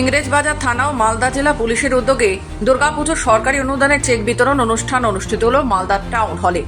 ইংরেজবাজার থানা ও মালদা জেলা পুলিশের উদ্যোগে দুর্গাপুজোর সরকারি অনুদানের চেক বিতরণ অনুষ্ঠান অনুষ্ঠিত হল মালদা টাউন হলে।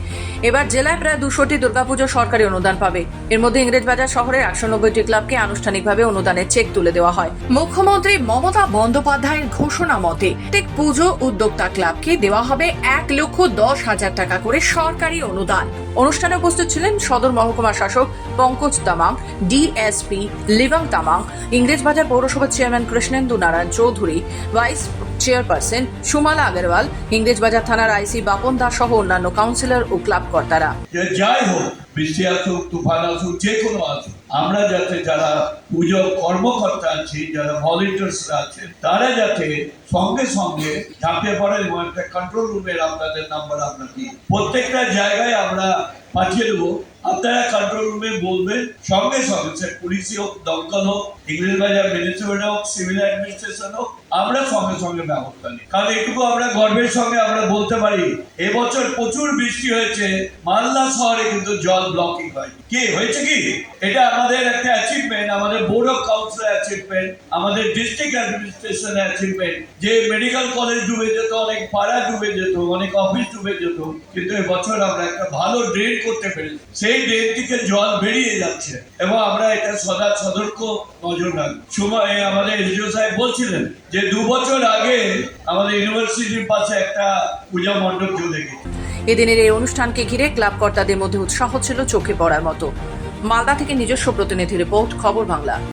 এবার জেলায় প্রায় দুশোটি দুর্গাপুজোর সরকারি অনুদান পাবে। এর মধ্যে ইংরেজবাজার শহরের একশো নব্বইটি ক্লাবকে আনুষ্ঠানিকভাবে অনুদানের চেক তুলে দেওয়া হয়। মুখ্যমন্ত্রী মমতা বন্দ্যোপাধ্যায়ের ঘোষণা মতে, প্রত্যেক পুজো উদ্যোক্তা ক্লাবকে দেওয়া হবে এক লক্ষ দশ হাজার টাকা করে সরকারি অনুদান। অনুষ্ঠানে উপস্থিত ছিলেন সদর মহকুমা শাসক পঙ্কজ তামাং, ডিএসপি লিবাং তামাং, ইংরেজবাজার পৌরসভার chairman Krishnendu Narayan Chowdhury, vice chairperson Sumala Agarwal Englishbazar থানার আইসি বাপন দাস সহ অন্যান্য কাউন্সিলর ও ক্লাব কর্তারা। যাই হোক, বৃষ্টি আসুক, তুফান আসুক, যে কোনো আসুক, আমরা যাতে যারা পুজো কর্মকর্তা আছি, যারা ভলেন্টিয়ার্সরা আছেন তারা যাতে সঙ্গে সঙ্গে ঝাঁপিয়ে পড়ে এবং একটা কন্ট্রোল রুমের আপনাদের নাম্বার দিই। প্রত্যেকটা জায়গায় আমরা পাঠিয়ে দেবো। আপনারা কন্ট্রোল রুমে বলবেন, সঙ্গে সঙ্গে সে পুলিশই হোক, দমকল হোক বাজার হোক সিভিল অ্যাডমিনিস্ট্রেশন হোক, আমরা সঙ্গে সঙ্গে ব্যবস্থা নিই। কারণ এটুকু আমরা গর্বের সঙ্গে আমরা বলতে পারি, এবছর প্রচুর বৃষ্টি হয়েছে, মালদা শহরে কিন্তু জল ব্লকিং হয় কি, হয়েছে কি? এটা আমাদের একটা অ্যাচিভমেন্ট আমাদের বোর্ড অফ কাউন্সিল অ্যাচিভমেন্ট আমাদের ডিস্ট্রিক্ট অ্যাডমিনিস্ট্রেশন অ্যাচিভমেন্ট যে মেডিকেল কলেজ ডুবে যেত, অনেক পাড়া ডুবে যেত, অনেক অফিস ডুবে যেত, কিন্তু এবছর আমরা একটা ভালো ড্রেন করতে পেরেছি। ড্রেন থেকে জল বেরিয়ে যাচ্ছে এবং আমরা এটা সদা সতর্ক নজর রাখব। সময় আমাদের এসডিও সাহেব বলছিলেন যে দু বছর আগে আমাদের ইউনিভার্সিটির পাশে একটা পূজা মণ্ডপ চলে গেছে। এদিনের এই অনুষ্ঠানকে ঘিরে ক্লাব কর্তাদের মধ্যে উৎসাহ ছিল চোখে পড়ার মতো। মালদা থেকে নিজস্ব প্রতিনিধি রিপোর্ট, খবর বাংলা।